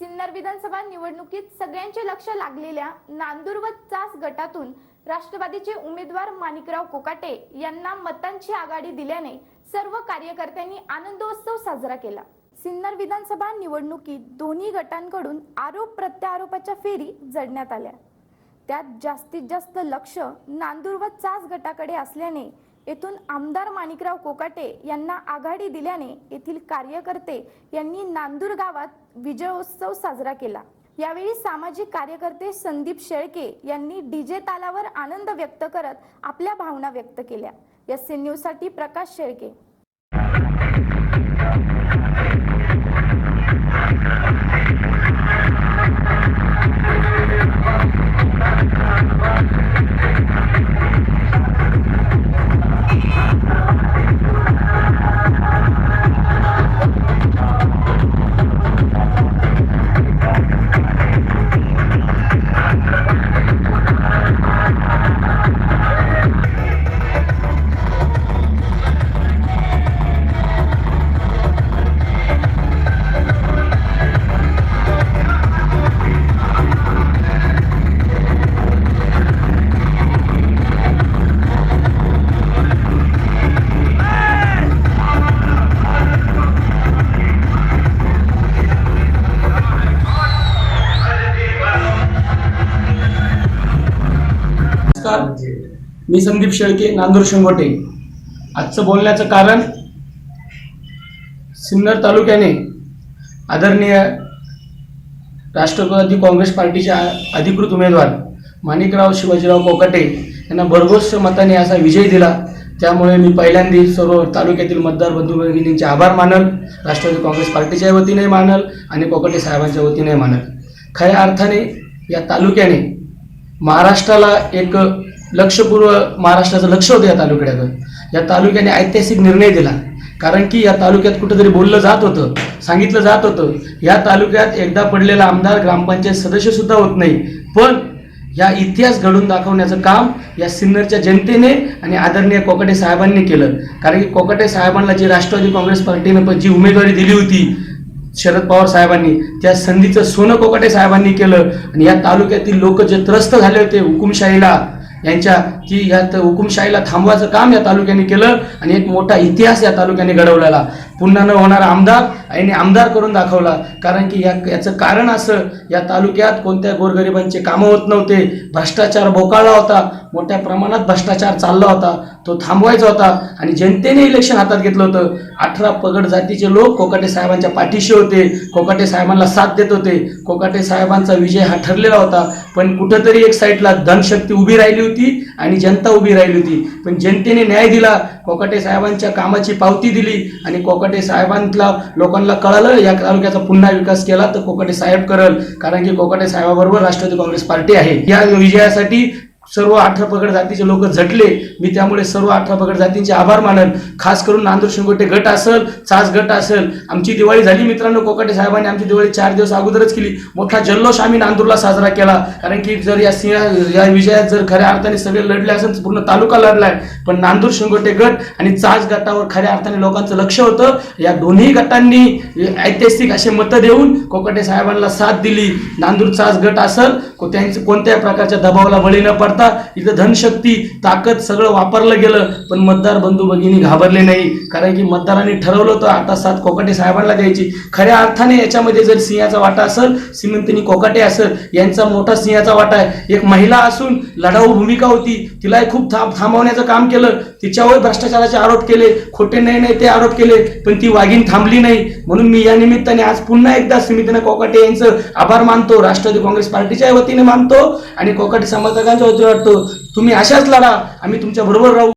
सिन्नर विधानसभा निवडणुकीत सगळ्यांचे लक्ष लागलेल्या नांदूर व चास गटातून राष्ट्रवादीचे उमेदवार माणिकराव कोकाटे यांना मतांची आघाडी दिल्याने सर्व कार्यकर्त्यांनी आनंदोत्सव साजरा केला. सिन्नर विधानसभा निवडणुकीत दोन्ही गटांकडून आरोप प्रत्यारोपाच्या फेरी जडण्यात आल्या. त्यात जास्तीत जास्त लक्ष नांदूर व चास गटाकडे असल्याने येथून आमदार माणिकराव कोकाटे यांना आघाडी दिल्याने येथील कार्यकर्ते यांनी नांदूर गावात विजयोत्सव साजरा केला. यावेळी सामाजिक कार्यकर्ते संदीप शेळके यांनी डीजे तालावर आनंद व्यक्त करत आपल्या भावना व्यक्त केल्या. एस एन न्यूजसाठी प्रकाश शेळके. नमस्कार. मी संदीप शेळके नांदूर शिंगोटे. आजचं बोलण्याचं कारण सिन्नर तालुक्याने आदरणीय राष्ट्रवादी काँग्रेस पार्टीचे अधिकृत उमेदवार माणिकराव शिवाजीराव कोकाटे यांना भरघोस मताने असा विजय दिला. त्यामुळे मी पहिल्यांदा सर्व तालुक्यातील मतदार बंधू भगिनींचे आभार मानल राष्ट्रवादी काँग्रेस पार्टीच्या वतीने मानल आणि कोकाटे साहेबांच्या वतीने मानल. खऱ्या अर्थाने या तालुक्याने महाराष्ट्राला एक लक्षपूर्व महाराष्ट्राचं लक्ष होतं या तालुक्याकडं या तालुक्याने ऐतिहासिक निर्णय दिला. कारण की या तालुक्यात कुठेतरी बोललं जात होतं सांगितलं जात होतं. या तालुक्यात एकदा पडलेला आमदार ग्रामपंचायत सदस्यसुद्धा होत नाही. पण या इतिहास घडून दाखवण्याचं काम या सिन्नरच्या जनतेने आणि आदरणीय कोकाटे साहेबांनी केलं. कारण की कोकाटे साहेबांना जी राष्ट्रवादी काँग्रेस पार्टीने पण जी उमेदवारी दिली होती शरद पवार साहेबांनी त्या संधीचं सोनं कोकाटे साहेबांनी केलं आणि या तालुक्यातील लोक जे त्रस्त झाले होते हुकुमशाहीला यांच्या की या हुकुमशाहीला थांबवायचं काम या तालुक्याने केलं आणि एक मोठा इतिहास या तालुक्याने घडवलेला. पुन्हा न होणारा आमदार यांनी आमदार करून दाखवला. कारण की या याचं कारण असं या तालुक्यात कोणत्या गोरगरिबांचे कामं होत नव्हते भ्रष्टाचार बोकाळला होता मोठ्या प्रमाणात भ्रष्टाचार चालला होता तो थांबवायचा होता आणि जनतेने इलेक्शन हातात घेतलं होतं. अठरा पगड जातीचे लोक कोकाटे साहेबांच्या पाठीशी होते कोकाटे साहेबांना साथ देत होते कोकाटे साहेबांचा विजय हा ठरलेला होता. पण कुठंतरी एक साईडला धनशक्ती उभी राहिली होती आणि जनता उभी राहिली होती. पण जनतेने न्याय दिला कोकाटे साहेबांच्या कामाची पावती दिली आणि कोकाटे साहेबांना लोकांना कळालं या तालुक्याचा पुन्हा विकास केला तर कोकाटे साहेब करल. कारण की कोकाटे साहेबाबरोबर राष्ट्रवादी काँग्रेस पार्टी आहे. या विजयासाठी सर्व अठरा पगड जातीचे लोक झटले. मी त्यामुळे सर्व अठरा पगड जातींचे आभार मानल खास करून नांदूर शिंगोटे गट असेल चास गट असेल. आमची दिवाळी झाली मित्रांनो कोकाटे साहेबांनी आमची दिवाळी चार दिवस अगोदरच केली. मोठा जल्लोष आम्ही नांदूरला साजरा केला. कारण की जर या सिंह या विजयात जर खऱ्या अर्थाने सगळे लढले असेल तर पूर्ण तालुका लढलाय. पण नांदूर शिंगोटे गट आणि चास गटावर खऱ्या अर्थाने लोकांचं लक्ष होतं. या दोन्ही गटांनी ऐतिहासिक असे मतं देऊन कोकाटे साहेबांना साथ दिली. नांदूर चास गट असेल त्यांचं कोणत्याही प्रकारच्या दबावाला बळी न पडता इथं धनशक्ती ताकद सगळं वापरलं गेलं पण मतदार बंधू भगिनी घाबरले नाही. कारण की मतदारांनी ठरवलं होतं आता सात कोकाटे साहेबांना द्यायची. खऱ्या अर्थाने याच्यामध्ये जर सिंहाचा वाटा असेल श्रीमंतिनी कोकाटे असेल यांचा मोठा सिंहाचा वाटा आहे. एक महिला असून लढाऊ भूमिका होती. तिलाही खूप थांब थांबवण्याचं काम केलं. तिच्यावर भ्रष्टाचाराचे आरोप केले. खोटे नाही नाही ते आरोप केले पण ती वाघीण थांबली नाही. म्हणून मी या निमित्ताने आज पुन्हा एकदा समितीनं कोकाटे यांचं आभार मानतो. राष्ट्रवादी काँग्रेस पार्टीच्या वतीने मानतो आणि कोकाटे समर्थकांच्या वतीने वाटतो तुम्ही अशाच लढा आम्ही तुमच्या बरोबर राहू.